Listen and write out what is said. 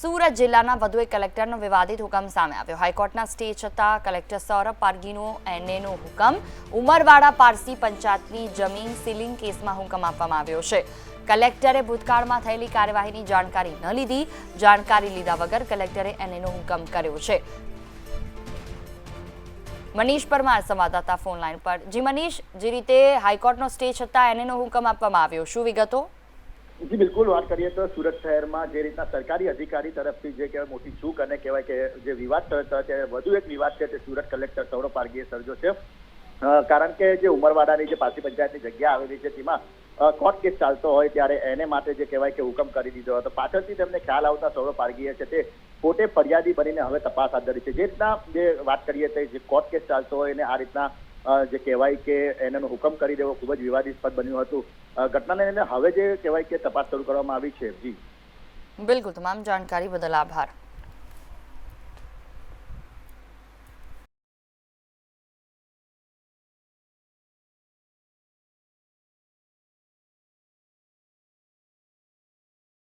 સુરત જિલ્લાના વધુ એક કલેક્ટરનો વિવાદિત હુકમ સામે આવ્યો. હાઈકોર્ટના સ્ટે છતાં કલેક્ટર સૌરભ પારગીનો, એનએનો હુકમ. ઉમરવાડા પારસી પંચાયતની જમીન સીલિંગ કેસમાં હુકમ આપવામાં આવ્યો છે. કલેક્ટરે ભૂતકાળમાં થયેલી કાર્યવાહીની જાણકારી ન લીધી. જાણકારી લીધા વગર કલેક્ટરે એનએનો હુકમ કર્યો છે. મનીષ પરમાર, સંવાદદાતા ફોન લાઈન પર. જી મનીષ, જે રીતે હાઈકોર્ટનો સ્ટે છતાં એનએનો હુકમ આપવામાં આવ્યો, શું વિગતો? જી, બિલકુલ વાત કરીએ તો સુરત શહેરમાં જે રીતના સરકારી અધિકારી તરફથી જે કહેવાય મોટી ચૂક અને કહેવાય કે જે વિવાદ થયો તે વધુ એક વિવાદ છે તે સુરત કલેક્ટર સૌરભ પારગીએ સર્જો છે. કારણ કે જે ઉમરવાડાની જે પારસી પંચાયતની જગ્યા આવેલી છે, તેમાં કોર્ટ કેસ ચાલતો હોય ત્યારે એને માટે જે કહેવાય કે હુકમ કરી દીધો હતો. પાછળથી તેમને ખ્યાલ આવતા સૌરભ પારગીએ છે તે પોતે ફરિયાદી બનીને હવે તપાસ હાથ ધરી છે. જે રીતના જે વાત કરીએ તે જે કોર્ટ કેસ ચાલતો હોય એને આ રીતના જે કહેવાય કે એને હુકમ કરી દેવો ખૂબ જ વિવાદિસ્પદ બન્યું હતું. ઘટનાને લઈને હવે જે કહેવાય કે તપાસ શરૂ કરવામાં આવી છે. જી. બિલકુલ, તમામ જાણકારી બદલ આભાર.